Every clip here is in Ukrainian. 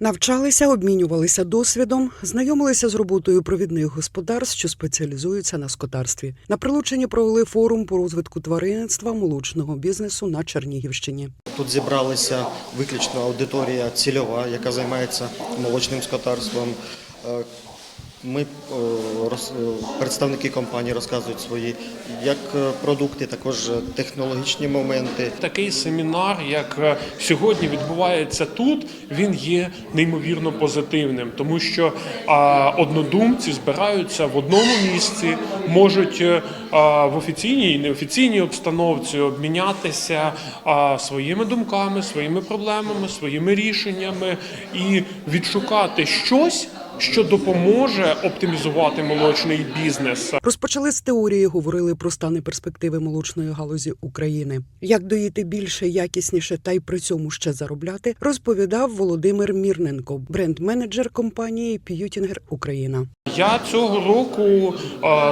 Навчалися, обмінювалися досвідом, знайомилися з роботою провідних господарств, що спеціалізуються на скотарстві. На прилученні провели форум по розвитку тваринництва молочного бізнесу на Чернігівщині. Тут зібралися виключно аудиторія цільова, яка займається молочним скотарством. Ми е, е, представники компанії розказують свої як е, продукти, також технологічні моменти. Такий семінар, як сьогодні відбувається тут, він є неймовірно позитивним, тому що однодумці збираються в одному місці, можуть в офіційній і неофіційній обстановці обмінятися своїми думками, своїми проблемами, своїми рішеннями і відшукати щось, що допоможе оптимізувати молочний бізнес. Розпочали з теорії, говорили про стани перспективи молочної галузі України. Як доїти більше, якісніше та й при цьому ще заробляти, розповідав Володимир Мірненко, бренд-менеджер компанії П'ютінгер Україна. Я цього року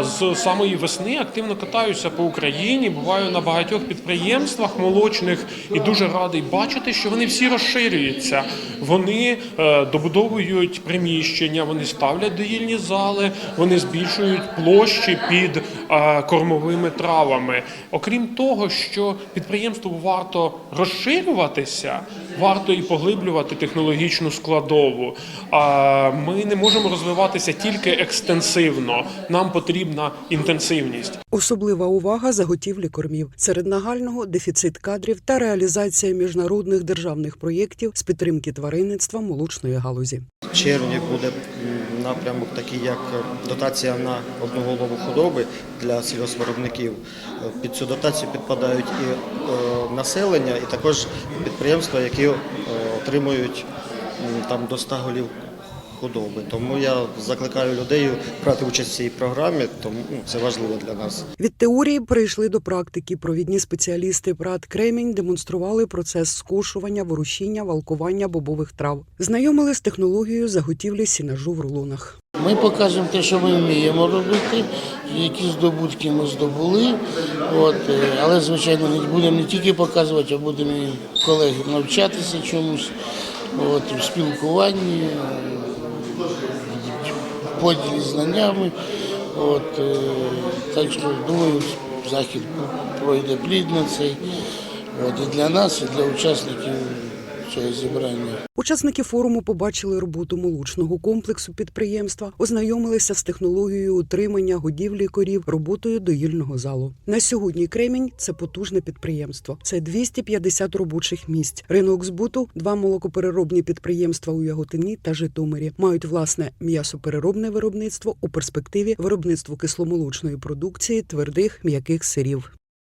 з самої весни активно катаюся по Україні. Буваю на багатьох підприємствах молочних і дуже радий бачити, що вони всі розширюються. Вони е, добудовують приміщення, вони ставлять доїльні зали, вони збільшують площі під кормовими травами. Окрім того, що підприємству варто розширюватися, варто і поглиблювати технологічну складову. Ми не можемо розвиватися тільки екстенсивно. Нам потрібна інтенсивність. Особлива увага заготівлі кормів серед нагального дефіцит кадрів та реалізація міжнародних державних проєктів з підтримки тваринництва молочної галузі. Червні буде напрямок такий, як дотація на одноголову худоби для сільгоспвиробників. Під цю дотацію підпадають і е, населення, і також підприємства, які е, отримують там до 100 голів худоби. Тому я закликаю людей брати участь в цій програмі, тому ну, це важливо для нас. Від теорії перейшли до практики. Провідні спеціалісти ПРАТ Кремінь демонстрували процес скошування, ворушіння, валкування бобових трав. Знайомили з технологією заготівлі сінажу в рулонах. Ми покажемо те, що ми вміємо робити, які здобутки ми здобули. От, е, але, звичайно, не будемо не тільки показувати, а будемо і колеги навчатися чомусь, от, в спілкуванні, поділі знаннями. От, е, так що, думаю, захід пройде плідно цей. От, і для нас, і для учасників цього зібрання. Учасники форуму побачили роботу молочного комплексу підприємства, ознайомилися з технологією утримання годівлі корів, роботою доїльного залу. На сьогодні Кремінь це потужне підприємство. Це 250 робочих місць. Ринок збуту, два молокопереробні підприємства у Яготині та Житомирі мають власне м'ясопереробне виробництво у перспективі виробництво кисломолочної продукції, твердих м'яких сирів.